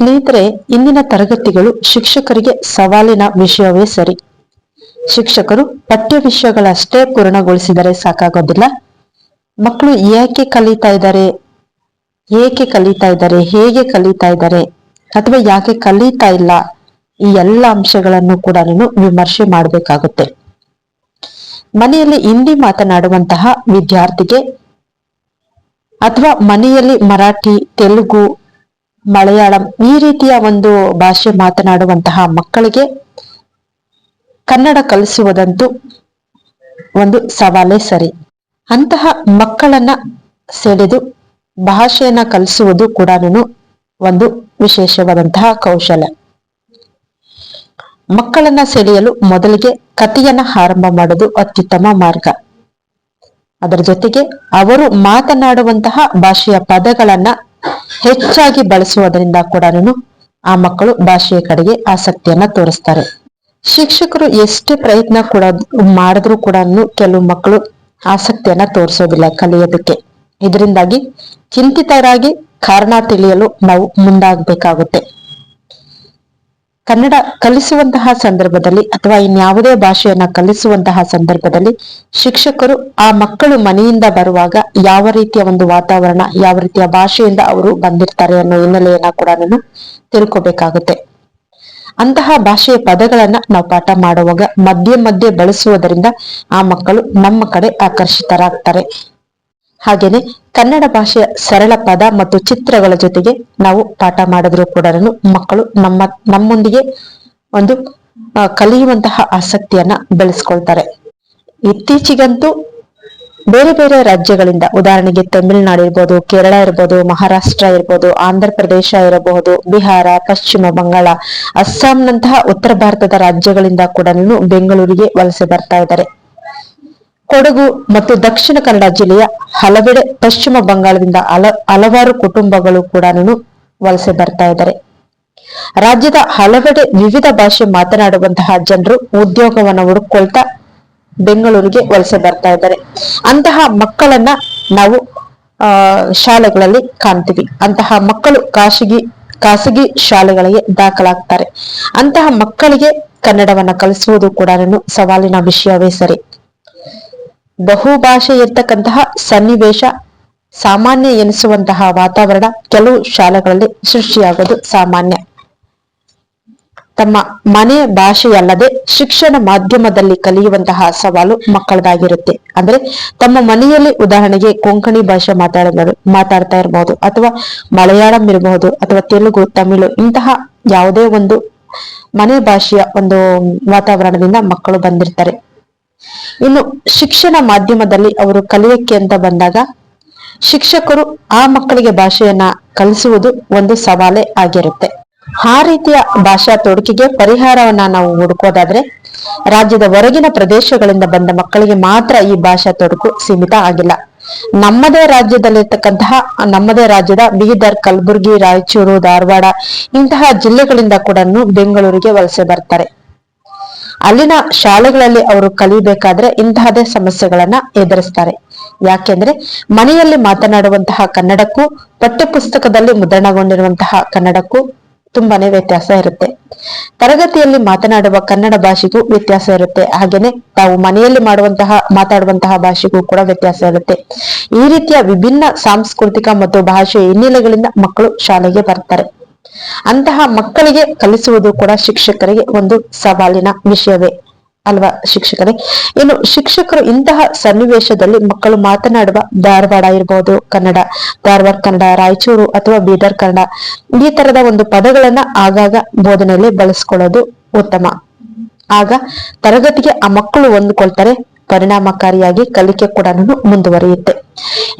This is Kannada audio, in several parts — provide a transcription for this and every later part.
ಸ್ನೇಹಿತರೆ, ಇಂದಿನ ತರಗತಿಗಳು ಶಿಕ್ಷಕರಿಗೆ ಸವಾಲಿನ ವಿಷಯವೇ ಸರಿ. ಶಿಕ್ಷಕರು ಪಠ್ಯ ವಿಷಯಗಳಷ್ಟೇ ಪೂರ್ಣಗೊಳಿಸಿದರೆ ಸಾಕಾಗೋದಿಲ್ಲ. ಮಕ್ಕಳು ಏಕೆ ಕಲಿತಾ ಇದ್ದಾರೆ? ಏಕೆ ಕಲಿತಾ ಇದ್ದಾರೆ? ಹೇಗೆ ಕಲಿತಾ ಇದ್ದಾರೆ? ಅಥವಾ ಯಾಕೆ ಕಲಿತಾ ಇಲ್ಲ? ಈ ಎಲ್ಲ ಅಂಶಗಳನ್ನು ಕೂಡ ನೀನು ವಿಮರ್ಶೆ ಮಾಡಬೇಕಾಗುತ್ತೆ. ಮನೆಯಲ್ಲಿ ಹಿಂದಿ ಮಾತನಾಡುವಂತಹ ವಿದ್ಯಾರ್ಥಿಗೆ ಅಥವಾ ಮನೆಯಲ್ಲಿ ಮರಾಠಿ, ತೆಲುಗು ಮಲಯಾಳಂ ಈ ರೀತಿಯ ಒಂದು ಭಾಷೆ ಮಾತನಾಡುವಂತಹ ಮಕ್ಕಳಿಗೆ ಕನ್ನಡ ಕಲಿಸುವುದಂತೂ ಒಂದು ಸವಾಲೇ ಸರಿ. ಅಂತಹ ಮಕ್ಕಳನ್ನ ಸೆಳೆದು ಭಾಷೆಯನ್ನ ಕಲಿಸುವುದು ಕೂಡ ಒಂದು ವಿಶೇಷವಾದಂತಹ ಕೌಶಲ. ಮಕ್ಕಳನ್ನ ಸೆಳೆಯಲು ಮೊದಲಿಗೆ ಕಥೆಯನ್ನ ಆರಂಭ ಮಾಡೋದು ಅತ್ಯುತ್ತಮ ಮಾರ್ಗ. ಅದರ ಜೊತೆಗೆ ಅವರು ಮಾತನಾಡುವಂತಹ ಭಾಷೆಯ ಪದಗಳನ್ನ ಹೆಚ್ಚಾಗಿ ಬಳಸುವುದರಿಂದ ಕೂಡ ಆ ಮಕ್ಕಳು ಭಾಷೆಯ ಕಡೆಗೆ ಆಸಕ್ತಿಯನ್ನ ತೋರಿಸ್ತಾರೆ. ಶಿಕ್ಷಕರು ಎಷ್ಟೇ ಪ್ರಯತ್ನ ಕೂಡ ಮಾಡಿದ್ರು ಕೂಡ ಕೆಲವು ಮಕ್ಕಳು ಆಸಕ್ತಿಯನ್ನ ತೋರಿಸೋದಿಲ್ಲ ಕಲಿಯೋದಕ್ಕೆ. ಇದರಿಂದಾಗಿ ಚಿಂತಿತರಾಗಿ ಕಾರಣ ತಿಳಿಯಲು ನಾವು ಮುಂದಾಗಬೇಕಾಗುತ್ತೆ. ಕನ್ನಡ ಕಲಿಸುವಂತಹ ಸಂದರ್ಭದಲ್ಲಿ ಅಥವಾ ಇನ್ಯಾವುದೇ ಭಾಷೆಯನ್ನ ಕಲಿಸುವಂತಹ ಸಂದರ್ಭದಲ್ಲಿ ಶಿಕ್ಷಕರು ಆ ಮಕ್ಕಳು ಮನೆಯಿಂದ ಬರುವಾಗ ಯಾವ ರೀತಿಯ ಒಂದು ವಾತಾವರಣ, ಯಾವ ರೀತಿಯ ಭಾಷೆಯಿಂದ ಅವರು ಬಂದಿರ್ತಾರೆ ಅನ್ನೋ ಹಿನ್ನೆಲೆಯನ್ನ ಕೂಡ ನಾನು ತಿಳ್ಕೊಬೇಕಾಗುತ್ತೆ. ಅಂತಹ ಭಾಷೆಯ ಪದಗಳನ್ನ ನಾವು ಪಾಠ ಮಾಡುವಾಗ ಮಧ್ಯೆ ಮಧ್ಯೆ ಬಳಸುವುದರಿಂದ ಆ ಮಕ್ಕಳು ನಮ್ಮ ಕಡೆ ಆಕರ್ಷಿತರಾಗ್ತಾರೆ. ಹಾಗೇನೆ ಕನ್ನಡ ಭಾಷೆಯ ಸರಳ ಪದ ಮತ್ತು ಚಿತ್ರಗಳ ಜೊತೆಗೆ ನಾವು ಪಾಠ ಮಾಡಿದ್ರು ಕೂಡ ಮಕ್ಕಳು ನಮ್ಮ, ನಮ್ಮೊಂದಿಗೆ ಒಂದು ಕಲಿಯುವಂತಹ ಆಸಕ್ತಿಯನ್ನ ಬೆಳೆಸ್ಕೊಳ್ತಾರೆ. ಇತ್ತೀಚೆಗಂತೂ ಬೇರೆ ಬೇರೆ ರಾಜ್ಯಗಳಿಂದ, ಉದಾಹರಣೆಗೆ ತಮಿಳುನಾಡು ಇರ್ಬೋದು, ಕೇರಳ ಇರ್ಬೋದು, ಮಹಾರಾಷ್ಟ್ರ ಇರ್ಬೋದು, ಆಂಧ್ರ ಪ್ರದೇಶ ಇರಬಹುದು, ಬಿಹಾರ, ಪಶ್ಚಿಮ ಬಂಗಾಳ, ಅಸ್ಸಾಂನಂತಹ ಉತ್ತರ ಭಾರತದ ರಾಜ್ಯಗಳಿಂದ ಕೂಡ ಬೆಂಗಳೂರಿಗೆ ವಲಸೆ ಬರ್ತಾ ಇದ್ದಾರೆ. ಕೊಡಗು ಮತ್ತು ದಕ್ಷಿಣ ಕನ್ನಡ ಜಿಲ್ಲೆಯ ಹಲವೆಡೆ ಪಶ್ಚಿಮ ಬಂಗಾಳದಿಂದ ಹಲ, ಹಲವಾರು ಕುಟುಂಬಗಳು ಕೂಡ ವಲಸೆ ಬರ್ತಾ ಇದ್ದಾರೆ. ರಾಜ್ಯದ ಹಲವೆಡೆ ವಿವಿಧ ಭಾಷೆ ಮಾತನಾಡುವಂತಹ ಜನರು ಉದ್ಯೋಗವನ್ನು ಹುಡುಕೊಳ್ತಾ ಬೆಂಗಳೂರಿಗೆ ವಲಸೆ ಬರ್ತಾ ಇದ್ದಾರೆ. ಅಂತಹ ಮಕ್ಕಳನ್ನ ನಾವು ಶಾಲೆಗಳಲ್ಲಿ ಕಾಣ್ತೀವಿ. ಅಂತಹ ಮಕ್ಕಳು ಖಾಸಗಿ ಖಾಸಗಿ ಶಾಲೆಗಳಿಗೆ ದಾಖಲಾಗ್ತಾರೆ. ಅಂತಹ ಮಕ್ಕಳಿಗೆ ಕನ್ನಡವನ್ನ ಕಲಿಸುವುದು ಕೂಡ ಸವಾಲಿನ ವಿಷಯವೇ ಸರಿ. ಬಹುಭಾಷೆ ಇರ್ತಕ್ಕಂತಹ ಸನ್ನಿವೇಶ ಸಾಮಾನ್ಯ ಎನಿಸುವಂತಹ ವಾತಾವರಣ ಕೆಲವು ಶಾಲೆಗಳಲ್ಲಿ ಸೃಷ್ಟಿಯಾಗೋದು ಸಾಮಾನ್ಯ. ತಮ್ಮ ಮನೆ ಭಾಷೆಯಲ್ಲದೆ ಶಿಕ್ಷಣ ಮಾಧ್ಯಮದಲ್ಲಿ ಕಲಿಯುವಂತಹ ಸವಾಲು ಮಕ್ಕಳದಾಗಿರುತ್ತೆ. ಅಂದ್ರೆ ತಮ್ಮ ಮನೆಯಲ್ಲಿ ಉದಾಹರಣೆಗೆ ಕೊಂಕಣಿ ಭಾಷೆ ಮಾತಾಡ ಮಾತಾಡ್ತಾ ಇರಬಹುದು ಅಥವಾ ಮಲಯಾಳಂ ಇರಬಹುದು ಅಥವಾ ತೆಲುಗು, ತಮಿಳು ಇಂತಹ ಯಾವುದೇ ಒಂದು ಮನೆ ಭಾಷೆಯ ಒಂದು ವಾತಾವರಣದಿಂದ ಮಕ್ಕಳು ಬಂದಿರ್ತಾರೆ. ಇನ್ನು ಶಿಕ್ಷಣ ಮಾಧ್ಯಮದಲ್ಲಿ ಅವರು ಕಲಿಯಕ್ಕೆ ಅಂತ ಬಂದಾಗ ಶಿಕ್ಷಕರು ಆ ಮಕ್ಕಳಿಗೆ ಭಾಷೆಯನ್ನ ಕಲಿಸುವುದು ಒಂದು ಸವಾಲೇ ಆಗಿರುತ್ತೆ. ಆ ರೀತಿಯ ಭಾಷಾ ತೊಡಕಿಗೆ ಪರಿಹಾರವನ್ನ ನಾವು ಹುಡುಕೋದಾದ್ರೆ ರಾಜ್ಯದ ಹೊರಗಿನ ಪ್ರದೇಶಗಳಿಂದ ಬಂದ ಮಕ್ಕಳಿಗೆ ಮಾತ್ರ ಈ ಭಾಷಾ ತೊಡಕು ಸೀಮಿತ ಆಗಿಲ್ಲ. ನಮ್ಮದೇ ರಾಜ್ಯದಲ್ಲಿರ್ತಕ್ಕಂತಹ, ನಮ್ಮದೇ ರಾಜ್ಯದ ಬೀದರ್, ಕಲಬುರಗಿ, ರಾಯಚೂರು, ಧಾರವಾಡ ಇಂತಹ ಜಿಲ್ಲೆಗಳಿಂದ ಕೂಡ ಬೆಂಗಳೂರಿಗೆ ವಲಸೆ ಬರ್ತಾರೆ. ಅಲ್ಲಿನ ಶಾಲೆಗಳಲ್ಲಿ ಅವರು ಕಲಿಬೇಕಾದ್ರೆ ಇಂತಹದೇ ಸಮಸ್ಯೆಗಳನ್ನ ಎದುರಿಸ್ತಾರೆ. ಯಾಕೆಂದ್ರೆ ಮನೆಯಲ್ಲಿ ಮಾತನಾಡುವಂತಹ ಕನ್ನಡಕ್ಕೂ, ಪಠ್ಯಪುಸ್ತಕದಲ್ಲಿ ಮುದ್ರಣಗೊಂಡಿರುವಂತಹ ಕನ್ನಡಕ್ಕೂ ತುಂಬಾನೇ ವ್ಯತ್ಯಾಸ ಇರುತ್ತೆ. ತರಗತಿಯಲ್ಲಿ ಮಾತನಾಡುವ ಕನ್ನಡ ಭಾಷೆಗೂ ವ್ಯತ್ಯಾಸ ಇರುತ್ತೆ. ಹಾಗೇನೆ ತಾವು ಮನೆಯಲ್ಲಿ ಮಾಡುವಂತಹ, ಮಾತಾಡುವಂತಹ ಭಾಷೆಗೂ ಕೂಡ ವ್ಯತ್ಯಾಸ ಇರುತ್ತೆ. ಈ ರೀತಿಯ ವಿಭಿನ್ನ ಸಾಂಸ್ಕೃತಿಕ ಮತ್ತು ಭಾಷೆಯ ಹಿನ್ನೆಲೆಗಳಿಂದ ಮಕ್ಕಳು ಶಾಲೆಗೆ ಬರ್ತಾರೆ. ಅಂತಹ ಮಕ್ಕಳಿಗೆ ಕಲಿಸುವುದು ಕೂಡ ಶಿಕ್ಷಕರಿಗೆ ಒಂದು ಸವಾಲಿನ ವಿಷಯವೇ ಅಲ್ವಾ ಶಿಕ್ಷಕರೇ? ಇನ್ನು ಶಿಕ್ಷಕರು ಇಂತಹ ಸನ್ನಿವೇಶದಲ್ಲಿ ಮಕ್ಕಳು ಮಾತನಾಡುವ ಧಾರವಾಡ ಇರಬಹುದು ಕನ್ನಡ, ಧಾರವಾಡ, ಕನ್ನಡ, ರಾಯಚೂರು ಅಥವಾ ಬೀದರ್ ಕನ್ನಡ ಈ ತರದ ಒಂದು ಪದಗಳನ್ನ ಆಗಾಗ ಬೋಧನೆಯಲ್ಲಿ ಬಳಸ್ಕೊಳ್ಳೋದು ಉತ್ತಮ. ಆಗ ತರಗತಿಗೆ ಆ ಮಕ್ಕಳು ಹೊಂದ್ಕೊಳ್ತಾರೆ ಪರಿಣಾಮಕಾರಿಯಾಗಿ ಕಲಿಕೆ ಕೂಡ ಮುಂದುವರಿಯುತ್ತೆ.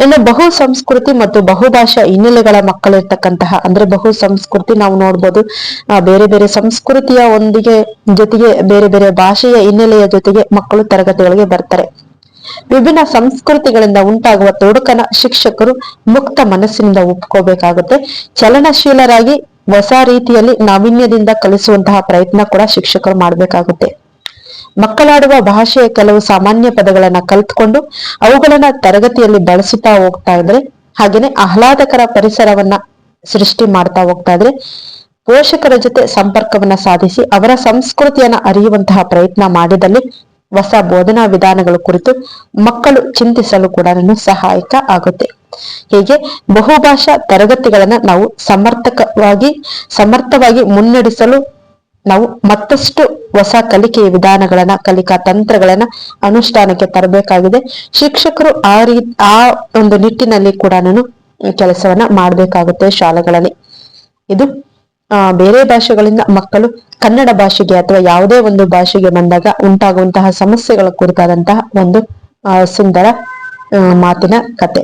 ಇನ್ನು ಬಹು ಸಂಸ್ಕೃತಿ ಮತ್ತು ಬಹುಭಾಷಾ ಹಿನ್ನೆಲೆಗಳ ಮಕ್ಕಳಿರ್ತಕ್ಕಂತಹ, ಅಂದ್ರೆ ಬಹು ಸಂಸ್ಕೃತಿ ನಾವು ನೋಡ್ಬೋದು ಬೇರೆ ಬೇರೆ ಸಂಸ್ಕೃತಿಯ ಒಂದಿಗೆ ಜೊತೆಗೆ ಬೇರೆ ಬೇರೆ ಭಾಷೆಯ ಹಿನ್ನೆಲೆಯ ಜೊತೆಗೆ ಮಕ್ಕಳು ತರಗತಿಗಳಿಗೆ ಬರ್ತಾರೆ. ವಿಭಿನ್ನ ಸಂಸ್ಕೃತಿಗಳಿಂದ ಉಂಟಾಗುವ ತೊಡಕನ ಶಿಕ್ಷಕರು ಮುಕ್ತ ಮನಸ್ಸಿನಿಂದ ಒಪ್ಕೋಬೇಕಾಗುತ್ತೆ. ಚಲನಶೀಲರಾಗಿ ಹೊಸ ರೀತಿಯಲ್ಲಿ ನಾವೀನ್ಯದಿಂದ ಕಲಿಸುವಂತಹ ಪ್ರಯತ್ನ ಕೂಡ ಶಿಕ್ಷಕರು ಮಾಡಬೇಕಾಗುತ್ತೆ. ಮಕ್ಕಳಾಡುವ ಭಾಷೆಯ ಕೆಲವು ಸಾಮಾನ್ಯ ಪದಗಳನ್ನ ಕಲ್ತ್ಕೊಂಡು ಅವುಗಳನ್ನ ತರಗತಿಯಲ್ಲಿ ಬಳಸುತ್ತಾ ಹೋಗ್ತಾ ಇದ್ರೆ, ಹಾಗೇನೆ ಆಹ್ಲಾದಕರ ಪರಿಸರವನ್ನ ಸೃಷ್ಟಿ ಮಾಡ್ತಾ ಹೋಗ್ತಾ ಇದ್ರೆ, ಪೋಷಕರ ಜೊತೆ ಸಂಪರ್ಕವನ್ನ ಸಾಧಿಸಿ ಅವರ ಸಂಸ್ಕೃತಿಯನ್ನ ಅರಿಯುವಂತಹ ಪ್ರಯತ್ನ ಮಾಡಿದಲ್ಲಿ ಹೊಸ ಬೋಧನಾ ವಿಧಾನಗಳ ಕುರಿತು ಮಕ್ಕಳು ಚಿಂತಿಸಲು ಕೂಡ ಸಹಾಯಕ ಆಗುತ್ತೆ. ಹೀಗೆ ಬಹುಭಾಷಾ ತರಗತಿಗಳನ್ನ ನಾವು ಸಮರ್ಥಕವಾಗಿ, ಸಮರ್ಥವಾಗಿ ಮುನ್ನಡೆಸಲು ನಾವು ಮತ್ತಷ್ಟು ಹೊಸ ಕಲಿಕೆಯ ವಿಧಾನಗಳನ್ನ, ಕಲಿಕಾ ತಂತ್ರಗಳನ್ನ ಅನುಷ್ಠಾನಕ್ಕೆ ತರಬೇಕಾಗಿದೆ. ಶಿಕ್ಷಕರು ಆ ರೀ, ಆ ಒಂದು ನಿಟ್ಟಿನಲ್ಲಿ ಕೂಡ ನಾನು ಕೆಲಸವನ್ನ ಮಾಡಬೇಕಾಗುತ್ತೆ ಶಾಲೆಗಳಲ್ಲಿ. ಇದು ಬೇರೆ ಭಾಷೆಗಳಿಂದ ಮಕ್ಕಳು ಕನ್ನಡ ಭಾಷೆಗೆ ಅಥವಾ ಯಾವುದೇ ಒಂದು ಭಾಷೆಗೆ ಬಂದಾಗ ಉಂಟಾಗುವಂತಹ ಸಮಸ್ಯೆಗಳ ಕುರಿತಾದಂತಹ ಒಂದು ಸುಂದರ ಮಾತಿನ ಕತೆ.